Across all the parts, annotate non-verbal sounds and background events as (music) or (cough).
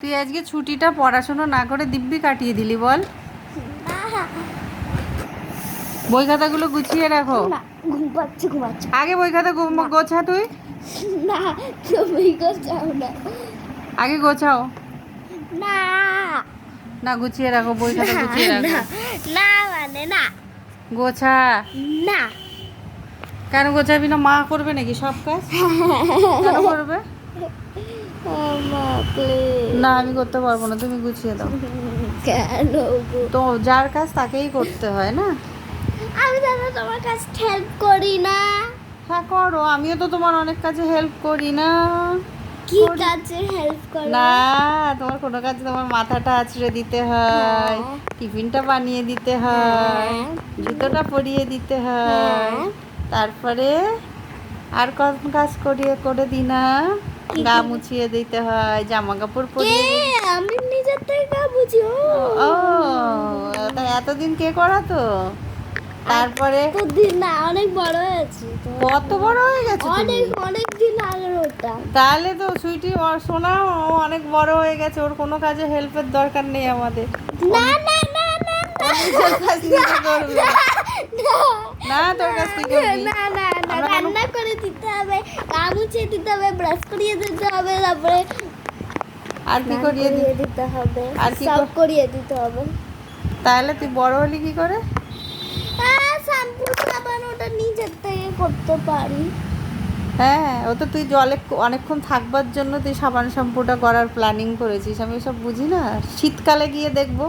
তুই আজকে ছুটিটা পড়াশোনা না করে দিব্যি কাটিয়ে দিলি বল। বই খাতাগুলো গুছিয়ে রাখো। আগে বই খাতা গোছা তুই। না তুমি গোছাও না। আগে গোছাও। না। না গুছিয়ে রাখো বই খাতা গুছিয়ে রাখো। না মানে না। গোছা। না। কেন গোছাবি না? মা করবে নাকি সব কাজ? (laughs) কেন করবে? না আমি করতে পারব না তুমি গুছিয়ে দাও। কেন তো যার কাজ তাকেই করতে হয় না? আমি দাদা তোমার কাজ হেল্প করি না। হ্যাঁ করো আমিও তো তোমার অনেক কাজে হেল্প করি না। কি কাজে হেল্প করো? না তোমার কোনো কাজে তোমার মাথাটা আছড়ে দিতে হয় হ্যাঁ। টিফিনটা বানিয়ে দিতে হয় হ্যাঁ। জুতোটা পরিয়ে দিতে হয়। হ্যাঁ। তারপরে আর কোন কাজ করিয়ে করে দি না গা মুছিয়ে দিতে হয় জামা কাপড় কে? পরিয়ে আমি নিজের থেকে বুঝি ও। ও তা এতদিন কে করাতো? তারপরে দিন না অনেক বড় হয়েছি। কত বড় হয়ে গেছে অনেক অনেক দিন আগের ওটা। তাহলে তো সুইটি ওর শোনা ও অনেক বড় হয়ে গেছে ওর কোনো কাজে হেল্পের দরকার নেই আমাদের। না না না না কাজ করবে। না না। তোর কাজ কি করবি না না রান্না করে দিতে হবে গা দিতে হবে ব্রাশ করিয়ে দিতে হবে তারপরে আর কি করিয়ে দিতে হবে আর কি সব করিয়ে দিতে হবে। তাহলে তুই বড় হলি কি করে? হ্যাঁ শ্যাম্পু সাবান ওটা নিজের থেকে করতে পারি। হ্যাঁ ও তো তুই জলে অনেকক্ষণ থাকবার জন্য তুই সাবান শ্যাম্পুটা করার প্ল্যানিং করেছিস। আমি সব বুঝি না। শীতকালে গিয়ে দেখব।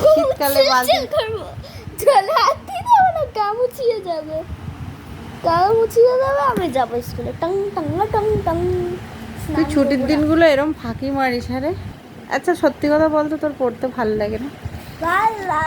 শীতকালে চিল করব জলে হাত দিয়ে দেবো না গা মুছিয়ে যাবে। মুছিয়ে আমি যাব স্কুলে। টং টং টং টং তুই ছুটির দিনগুলো এরম ফাঁকি মারিস হ্যাঁ রে আচ্ছা সত্যি কথা বলতো তোর পড়তে ভালো লাগে না।